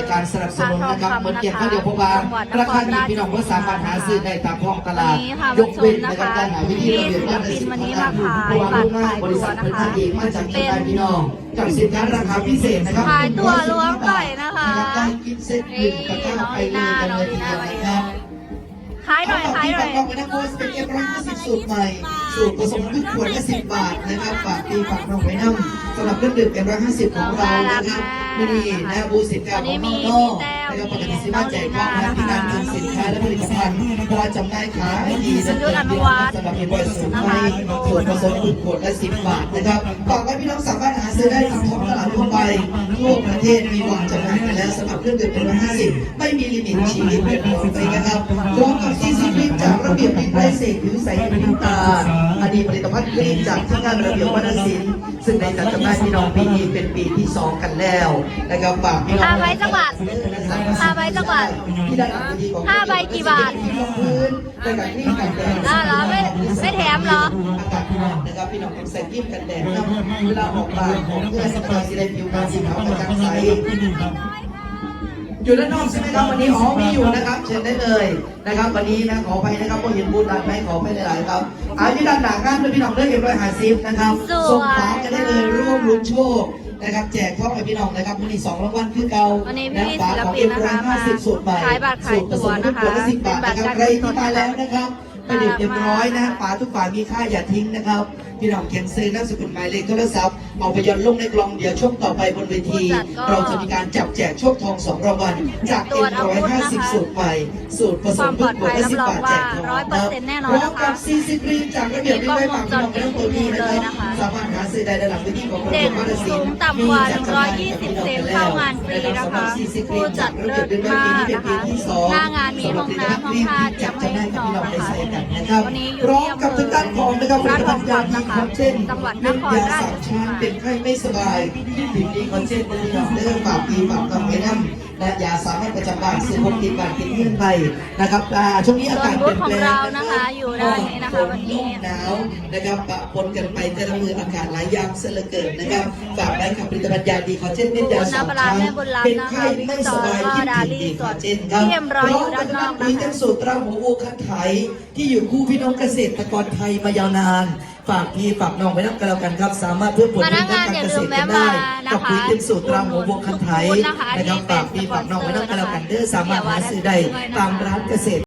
ในการสนับสนุนนะครับเหมือนเกียรติข้าวเดียวพบาราคาดีพี่น้องก็สามารถหาซื้อได้ตามท้องตลาดวันนี้ค่ะยกเว้นผู้ชมในการหาวิธีระเบียบว่าในสินวันนี้ค้ามาขายเพราะว่าลูกค้าบริษัทบัเป็ตนรท่านขายตั๋วนะคะเองมาจากที่ใดพี่น้องกับสินค้าราคาพิเศษนะครับขายตั๋วล้วงไก่นะคะได้กินเซ็ตหนึ่งตะกร้าไปเลยกันเลยทีเดียวนะครับขายหน่อยขายหน่อยฝากไปนะโค้ชเป็นเอ็มร้อยห้าสิบสูตรใหม่สูตรผสมน้ำผึ้งขวดละสิบบาทนะครับฝากตีฝากน้องไว้น้ำสำหรับเครื่องดื่มเอ็มร้อยห้าสิบของเรานะครับไม่ดีนะบูสินค้าของน้องนอกนะครับปกติสิมาแจกของนะที่การเงินสินค้าและผลิตภัณฑ์เวลาจำหน่ายขายดีสำหรับสำหรับเอ็มร้อยสูตรใหม่ส่วนผสมน้ำผึ้งขวดละสิบบาทนะครับฝากไว้พี่น้องสามารถหาซื้อได้ตามท้องตลาดทั่วไปทั่วประเทศมีวางจำหน่ายไปแล้วสำหรับเครื่องดื่มเอ็มร้อยห้าสิบไม่มีลิมิตชีวิตเป็นของไปนะครับพร้อมกับซีซีพิม จากระเบียบดินไรเศษผิวใสผิวตาอดีตผลิตภัณฑ์ครีมจากที่งานระเบียบวัฒนศิลป์ซึ่งในจัดจำหน่ายพี่น้องปีนี้เป็นปีที่สองกันแล้วนะครับฝากพี่น้องห้าใบจังหวัดห้าใบจังหวัดที่ด้านหลังเวทีของห้าใบกี่บาทที่ลงพื้นในการที่กันแดดอ่าเหรอไม่ไม่แถมเหรออากาศร้อนนะครับพี่น้องต้องใส่ครีมกันแดดนะเวลาออกบ้านของเพื่อนสมาชิกได้ผิวพรรณสีขาวกระจ่างใส อยู่ด้านนอกใช่ไหมครับวันนี้อ๋อมีอยู่นะครับ เชิญได้เลยนะครับ วันนี้นะขอไปนะครับก็เห็นบูธด้านไหมขอไปหลายๆครับอาที่ด้านหลังกันด้วยพี่น้องเลือกเอ็มร้อยห้าสิบนะครับสวยส่งฝากันได้เลยร่วมลุ้นโชคนะครับแจกพร้อมกับพี่น้องนะครับวันนี้สองรางวัลคือเก่าวันนี้นะพี่ฝาศิลของปิเอ็นมนะร้อยคะห้ามาสิบสูตรใหม่ขายบัตรขายสูตรผสตั๋วมนะทุกคะตัวละสิบบาทเป็นบัตรนะครับการใครกุศที่ลมานะแล้วคะนะครับไปดื่มเรียบร้อยนะฝาทุกฝามีค่าอย่าทิ้งนะครับ พี่น้องเขียนซื้อนามสกุลหมายเลขโทรศัพท์เอาไปหย่อนลงในกล่องเดี๋ยวช่วงต่อไปบนเวทีผู้จัดก็เราจะมีการจับแจกโชคทองสองรางวัลจากตรวจอาวุธนะคะ150สูตรใหม่สูตรผสมความปลอดภัยสิบบาทแจกทองรับรองว่า100%แน่นอนพร้อมนะคะกับซีซีกรีนจากระเบียบวิไว้ฝากพี่น้องไม่ต้องตัวนี้นะเลยคนะรับคะสามารถหาซื้อได้ในหลังเวทีของโรงเด็เรียกนวัดศิลสูป์งต่ำกว่ามีจัดจำหน่ายกับพี่น้อง120เซนไปเข้าแล้วงานฟรีนะคะสำหรับซีซีกรีผู้นจัจาดกระเลิเบียบศวิไว้ปีมากนี้เป็นปีที่นะคะสองหน้างานมีห้องน้ำห้องท่าเตรียมไว้ให้น้องนะคะนะครับวันนี้อยู่พร้อมที่กับทางด้านของนะครับผลิร้านตทภัอณงฑ์ยาคำดีนะคคะอนเจนจังหวัดนเม็ดครยาราสาชมสีชั้นมาเป็นไข้ไม่สบายผิวดีคอนเจนเป็นยาเดิมฝากปีฝากต้องไว้นั่และยาสามารถประจำบ้านซื้อพกติดบ้านติดเงื่อนไปนะครับอ่าช่วงนี้อากาศเปลี่ยนแปลงส่วนบูธของเรานะคะอยู่ด้านนี้นะคะวันนี้หนาวนะครับปะปนกันไปแต่ละมืออากาศหลายอย่างเสียเหลือเกินนะครับฝากไว้กับผลิตภัณฑ์ยาดีคอนเจนเม็ดยาสามชั้นเป็นไข้ไม่สบายคิดถึงดีคอนเจนครับพี่เอ็มรออยู่ด้านนอกนะคะมีกันสูตรตราหัววัวคันไถที่อยู่คู่พี่น้องเกษตรกรไทยมายาวนาน ฝากพี่ฝากน้องไว้นับกันแล้วกันครับ สามารถเพื่อผลพนักงานอย่าลืมแวะมานะคะกับปุ๋ยเป็นสูตรตราหัววัวคันไถขอบคุณนะคะนะครับที่เป็นฝากพี่ฝากน้องไว้นับกันแล้วกันเด้อสามารถหาซื้อได้สปอนเซอร์นะคะตามร้านเกษตร